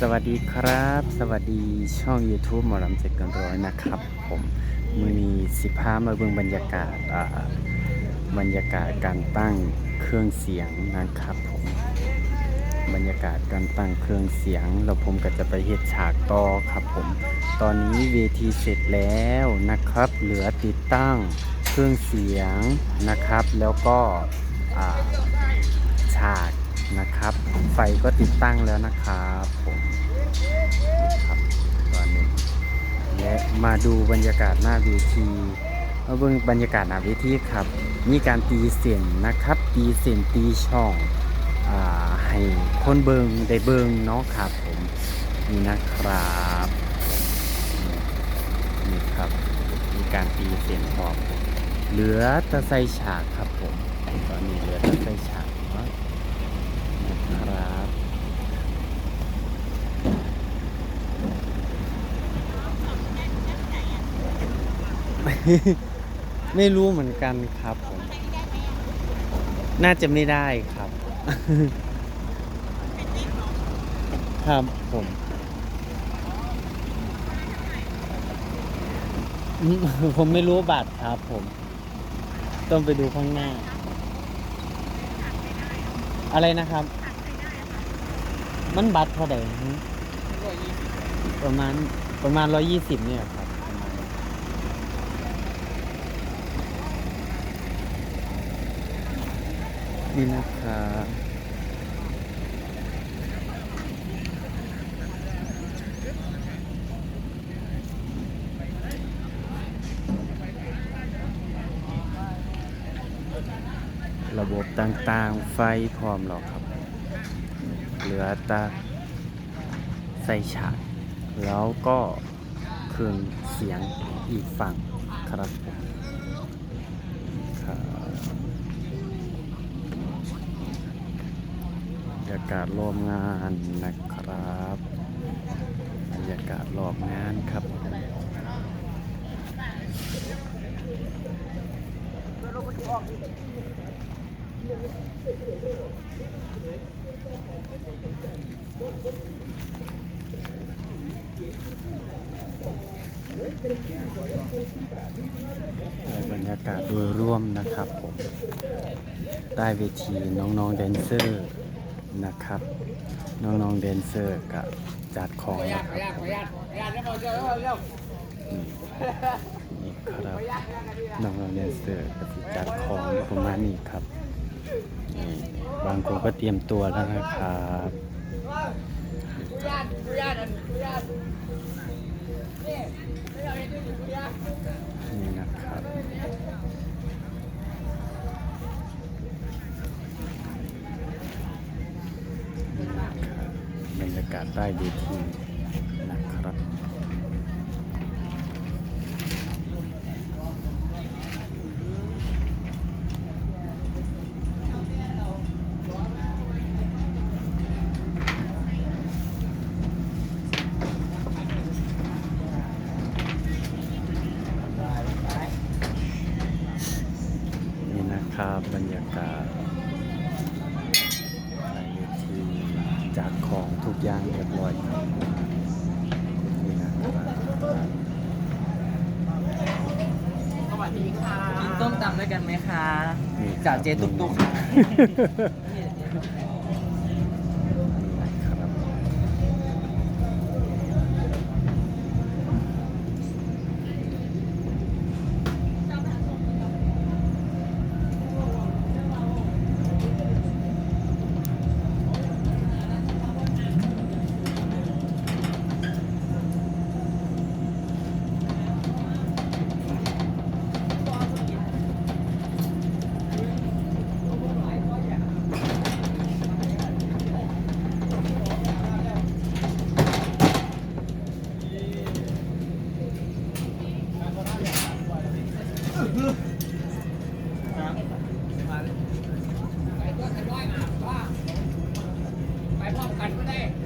สวัสดีครับ สวัสดีช่อง YouTube หมอลำเจ็ดกันร้อยนะครับ ผมมือนีสิพามาเบิ่งบรรยากาศบรรยากาศการตั้งเครื่องเสียงนะครับผมบรรยากาศการตั้งเครื่องเสียงแล้วผมก็จะไปเฮ็ดฉากต่อครับผม ตอนนี้เวทีเสร็จแล้วนะครับ เหลือติดตั้งเครื่องเสียงนะครับ แล้วก็ฉาก นะครับ ไฟก็ติดตั้งแล้วนะครับผมครับตอนนี้และมาดูบรรยากาศหน้าเวทีมาเบิ่งบรรยากาศหน้าเวทีครับ มีการตีเสียงนะครับ ตีเสียงตีช่องอาให้คนเบิงได้เบิงเนาะครับผมนี่นะครับนี่ครับ มีการตีเสียงพร้อมเหลือตะไซฉากครับผมตอนนี้เหลือตะไซฉากเนาะ นะครับ ไม่รู้เหมือนกันครับผม น่าจะไม่ได้ครับ ครับผมผมไม่รู้บัตรครับผม ต้องไปดูข้างหน้า อะไรนะครับ มันบัตรเท่าไหร่ประมาณประมาณร้อยี่สิบเนี่ยครับประมาณ นี่นะครับระบบต่างๆ ไฟพร้อมหรอครับ เหลือแตาใส่ฉากแล้วก็เครื่องเสียงอีกฝั่งครับผมครับบรร ยากาศรอบงานนะครับ บรรยากาศรอบงานครับบรรยากาศโดยร่วมนะครับผม ใต้เวทีน้องๆแดนเซอร์ นะครับ น้องๆแดนเซอร์กับจัดของนะครับนี่ครับน้องๆแดนเซอร์กับจัดของประมาณนี้ครับนี่บางคนก็เตรียมตัวแล้วนะครับนี่นะครับ บรรยากาศใต้เวทีนะครับนี่นะครับบรรยากาศ กอย่างเรียบร้อยครับนี่นะครับกินต้มตำด้วยกันไหมคะ นี่จากเจตุ๊กตุ๊ก นี่ ไ